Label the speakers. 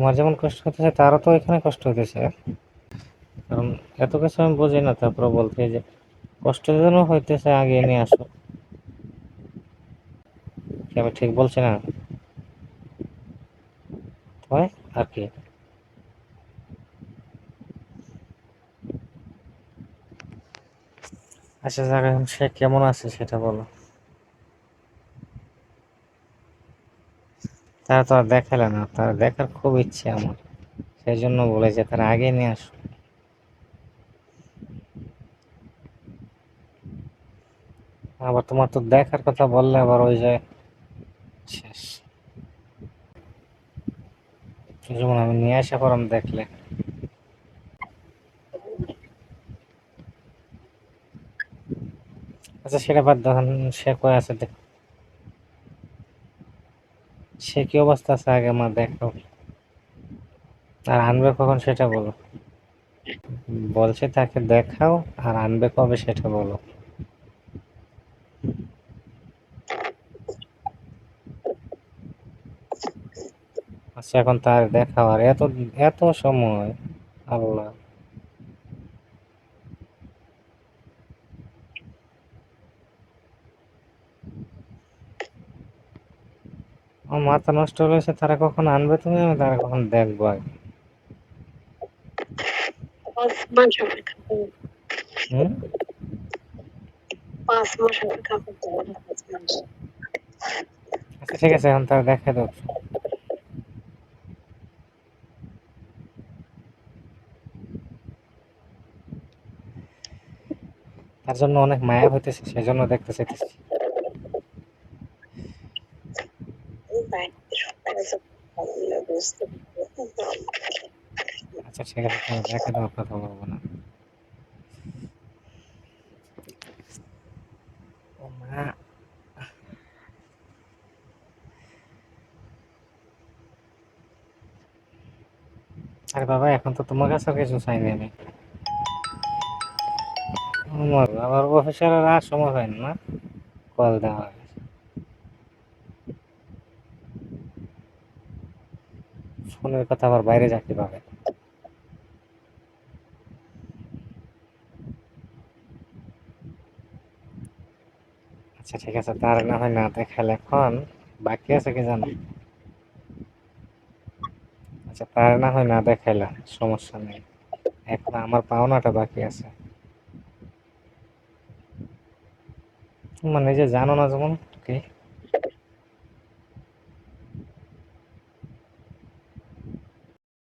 Speaker 1: তোমার যেমন কষ্ট হতেছে তারও তো এখানে কষ্ট হতেছে কারণ এত কিছু আমি বুঝি না তারপরে বলতে যে কষ্ট যেন হইতেছে, আগে নিয়ে আসো। আমি ঠিক বলছি না? আর কি? আচ্ছা যাক, এখন সে কেমন আছে সেটা বলো। তারা তো আর দেখালে না, তারা দেখার খুব ইচ্ছে আমার। সেই জন্য বলে যে তারা আগে নিয়ে আসো আবার তোমার তো দেখার কথা বললে আবার ওই যে, শেষ। যেমন আমি নিয়ে আসা পর দেখলে। আচ্ছা সেটা বাদ দাও এখন সে কয় আছে, দেখ। সে কি অবস্থা আছে আগে আমার দেখো। আর আনবে কখন সেটা বলো। বলছে তাকে দেখাও আর আনবে কবে সেটা বলো। আচ্ছা এখন তার দেখাও। আর এত এত সময়? আল্লাহ। আমার মাথা নষ্ট হয়েছে তারা কখন আনবে তুমি? আমি তারা কখন দেখব আগে। আচ্ছা ঠিক আছে এখন তার দেখা দাও তার জন্য অনেক মায়া হইতেছে সেজন্য দেখতে চাইতেছি। আচ্ছা ঠিক আছে দেখা কথা বলব না। আরে বাবা, এখন তো তোমার কাছে কিছু চাইনি আমি। আমার আবার অফিসারের আর সময় হয় না কল দেওয়া ফোনের কথা আবার বাইরে যাকে পাবে। আচ্ছা ঠিক আছে, তার না হয় না দেখালে এখন। বাকি আছে কি জানো? আচ্ছা তার না হয় না দেখাইলা, সমস্যা নেই। এখন আমার পাওনাটা বাকি আছে। মানে যে জানো না যেমন, কি?